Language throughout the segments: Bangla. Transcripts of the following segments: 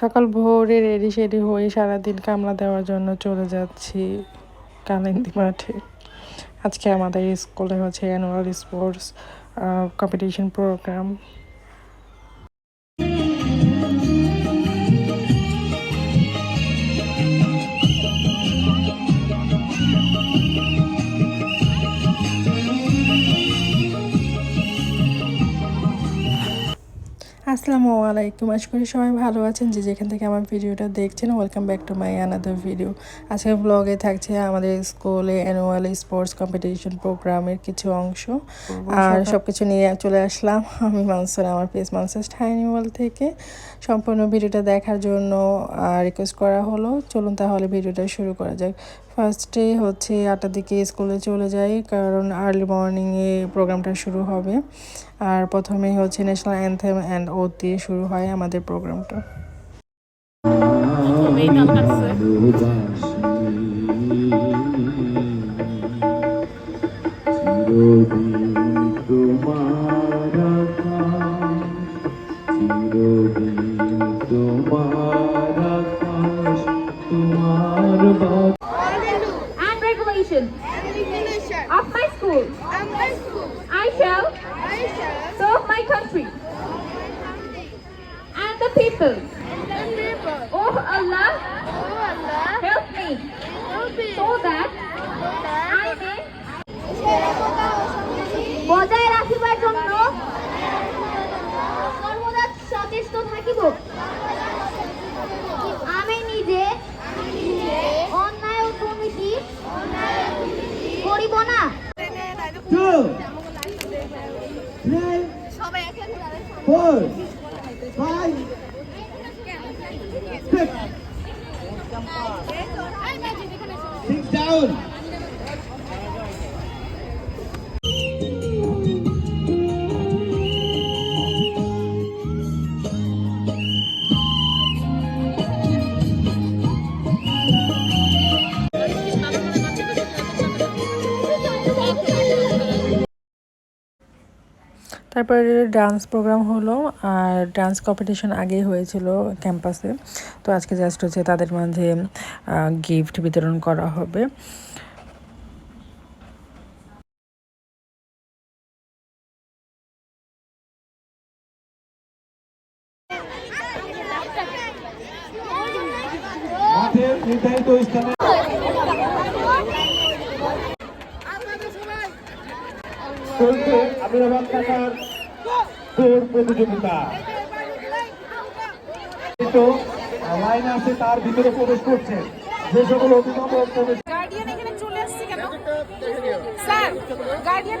সকাল ভোরে রেডি সেডি হয়ে সারাদিন কামলা দেওয়ার জন্য চলে যাচ্ছি কালিন্দি মাঠে। আজকে আমাদের স্কুলে হচ্ছে অ্যানুয়াল স্পোর্টস কম্পিটিশন প্রোগ্রাম আসসালামু আলাইকুম। আশা করি সবাই ভালো আছেন। যে যেখান থেকে আমার ভিডিওটা দেখছেন welcome back to my another video আজকে ব্লগে থাকছে আমাদের স্কুলে অ্যানুয়াল স্পোর্টস কম্পিটিশন প্রোগ্রামের কিছু অংশ। আর সব কিছু নিয়ে চলে আসলাম আমি মানসার আমার পেজ মানসাস টাইনিওয়াল থেকে। সম্পূর্ণ ভিডিওটা দেখার জন্য রিকোয়েস্ট করা হলো। চলুন তাহলে ভিডিওটা শুরু করা যাক। ফার্স্টে হচ্ছে আটটার দিকে স্কুলে চলে যাই, কারণ আর্লি মর্নিংয়ে প্রোগ্রামটা শুরু হবে। আর প্রথমে হচ্ছে ন্যাশনাল অ্যান্থেম অ্যান্ড ও দিয়ে শুরু হয় আমাদের প্রোগ্রামটা। And of my school. of my school. I shall I shall serve my country and the people. the people. করিব না two, three, four, five, six. Six তারপরে ডান্স প্রোগ্রাম হলো আর ডান্স কম্পিটিশন আগেই হয়েছিল ক্যাম্পাসে তো আজকে জাস্ট হচ্ছে তাদের মাঝে গিফট বিতরণ করা হবে। টাকার দৌড় প্রতিযোগিতা। লাইন আছে, তার ভিতরে প্রবেশ করছে। যে সকল অভিভাবক প্রবেশ চলে আসছে গার্ডিয়ান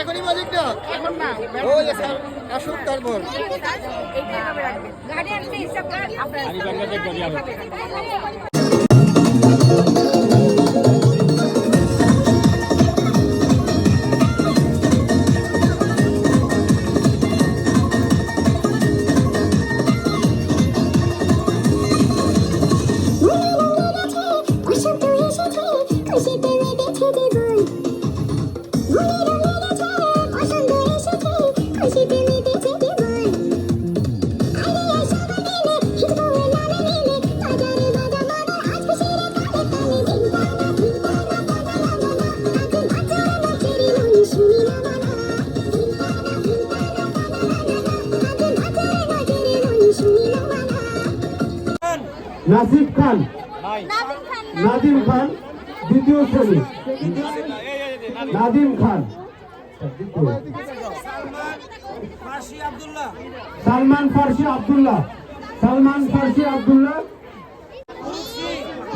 এখনই ম্যাজিকটা এখন না ওই স্যার আসুক তারপর। গার্ডিয়ান প্লিজ আপনারা নাসিব খান। নাদিম খান, দ্বিতীয় শ্রেণি। নাদিম খান। সালমান ফার্সি আব্দুল্লাহ। সালমান ফার্সি আব্দুল্লাহ।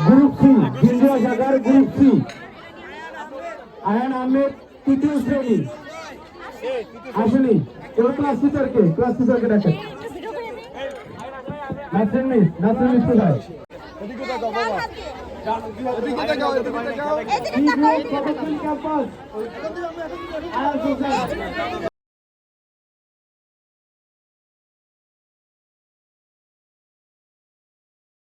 গ্রুপ সি কেন্দ্রীয় শাখার গ্রুপ সি। আয়ান আহমেদ, তৃতীয় শ্রেণি। আসেনি ক্লাস টিচারকে ক্লাস টিচারকে ডাকেন নাসরিন মিস নাসির মিস কোথায়? ক্যাম্পাস।